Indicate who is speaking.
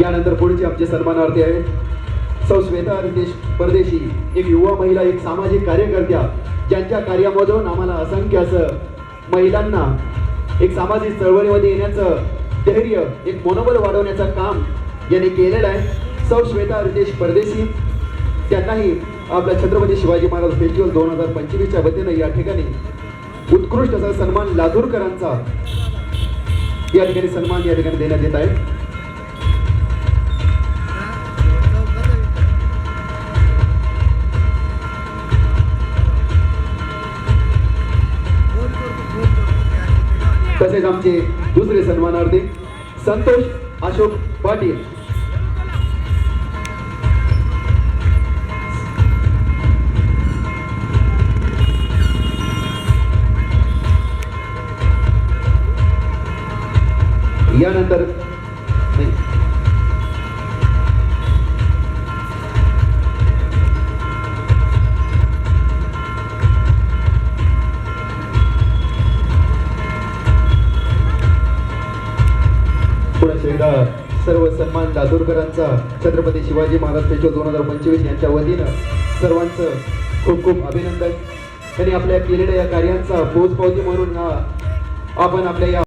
Speaker 1: यानंतर पुढचे आमचे सन्मानार्थी आहेत. सौ श्वेता रितेश परदेशी एक युवा महिला एक सामाजिक कार्यकर्त्या ज्यांच्या कार्यामधून आम्हाला असंख्य असं महिलांना एक सामाजिक चळवळीमध्ये येण्याचं धैर्य एक मनोबल वाढवण्याचं काम यांनी केलेलं आहे. सौ श्वेता रितेश परदेशी त्यांनाही आपल्या छत्रपती शिवाजी महाराज फेस्टिवल दोन हजार पंचवीसच्या वतीनं या ठिकाणी उत्कृष्ट असा सन्मान लातूरकरांचा या ठिकाणी सन्मान या ठिकाणी देण्यात येत आहे. तसेच आमचे दुसरे सन्मानार्थी संतोष अशोक पाटील. यानंतर पुढे एकदा सर्व सन्मान दादूरकरांचा छत्रपती शिवाजी महाराज फेस्टिवल दोन हजार पंचवीस यांच्या वतीनं सर्वांचं खूप खूप अभिनंदन. त्यांनी आपल्या केलेल्या या कार्यांचा पोचपावती म्हणून हा आपण आपल्या या